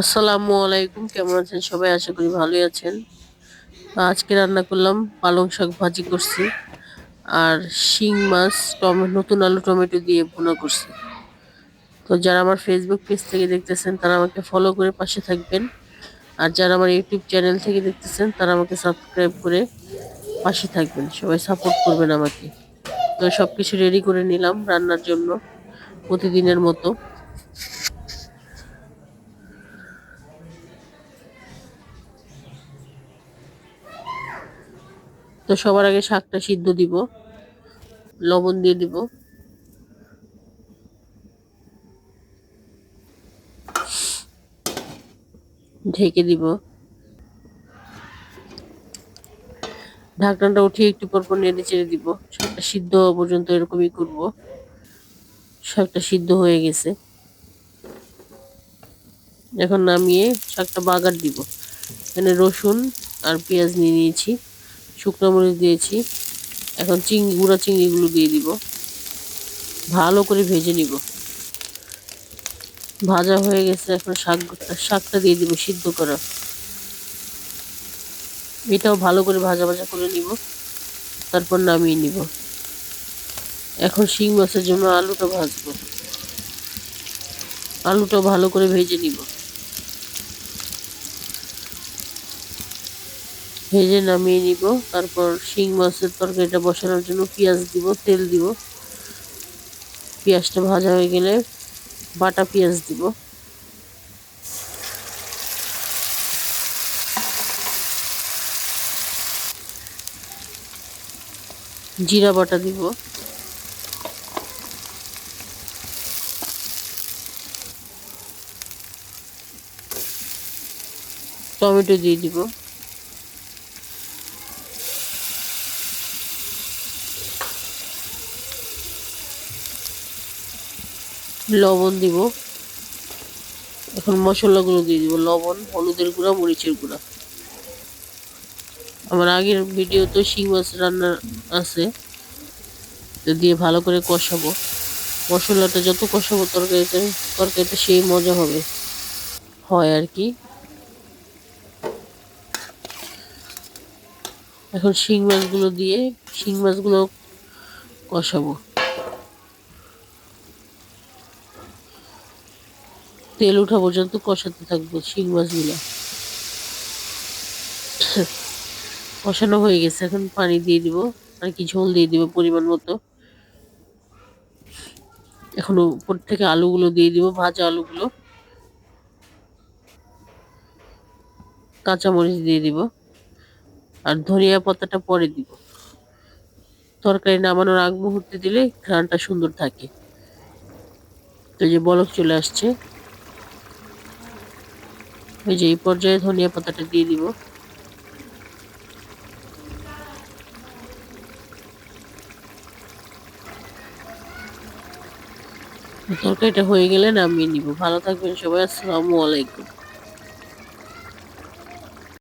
আসসালামু আলাইকুম, কেমন আছেন সবাই? আশা করি ভালোই আছেন। আজকে রান্না করলাম পালং শাক ভাজি করছি, আর শিং, মাছ টমেটো নতুন আলু, টমেটো দিয়ে ভুনা করছি। তো যারা আমার ফেসবুক পেজ থেকে দেখতেছেন, তারা আমাকে ফলো করে পাশে থাকবেন। আর যারা আমার ইউটিউব চ্যানেল থেকে দেখতেছেন, তারা আমাকে সাবস্ক্রাইব করে পাশে থাকবেন। সবাই সাপোর্ট করবেন আমাকে। তো সব কিছু রেডি করে নিলাম রান্নার জন্য, প্রতিদিনের মতো। তো সবার আগে শাকটা সিদ্ধ দিব। লবণ দিয়ে দিব। ঢেকে দিব। ঢাকনাটা উঠিয়ে একটু পর পর নেড়ে চেড়ে দিব। শাকটা সিদ্ধ হওয়া পর্যন্ত এরকমই করব। শাকটা সিদ্ধ হয়ে গেছে। এখন নামিয়ে শাকটা বাগার দিব। এখানে রসুন আর পেঁয়াজ নিয়ে নিয়েছি। শুকনো মরিচ দিয়েছি। এখন চিংড়ি গুঁড়া চিংড়িগুলো দিয়ে দিব। ভালো করে ভেজে নিব। ভাজা হয়ে গেছে, এখন শাক, শাকটা দিয়ে দিব সিদ্ধ করা। এটাও ভালো করে ভাজা ভাজা করে নিব। তারপর নামিয়ে নিব। এখন শিং মাছের জন্য আলুটা ভাজবো। আলুটা ভালো করে ভেজে নিব। ভেজে নামিয়ে নিব। তারপর শিং মাছের তরকারিটা বসানোর জন্য পেঁয়াজ দিব, তেল দিব। পেঁয়াজটা ভাজা হয়ে গেলে বাটা পেঁয়াজ দিব। জিরা বাটা দিব। টমেটো দিয়ে দিব। লবণ দিব। এখন মশলাগুলো দিয়ে দিব, লবণ, হলুদের গুঁড়া, মরিচের গুঁড়া। আমার আগের ভিডিও তো শিং মাছ রান্না আছে। দিয়ে ভালো করে কষাবো। মশলাটা যত কষাবো তরকারিতে তরকারিতে সেই মজা হবে। হয় আর কি। এখন শিং মাছগুলো দিয়ে, শিং মাছগুলো কষাবো। তেল ওঠা পর্যন্ত কষাতে থাকব শিং মাছগুলো। কষানো হয়ে গেছে, এখন পানি দিয়ে দিব, আর কি ঝোল দিয়ে দিব পরিমাণ মতো। এখন উপর থেকে আলুগুলো দিয়ে দিব, ভাজা আলুগুলো। কাঁচামরিচ দিয়ে দিব, আর ধনিয়া পাতাটা পরে দিব। তরকারি নামানোর আগ মুহূর্তে দিলে ঘ্রানটা সুন্দর থাকে। তো যে বলক চলে আসছে। ওই যে এই পর্যায়ে ধনিয়া পাতাটা দিয়ে দিব। তরকারিটা হয়ে গেলে নামিয়ে নিব। ভালো থাকবেন সবাই, আসসালামু আলাইকুম।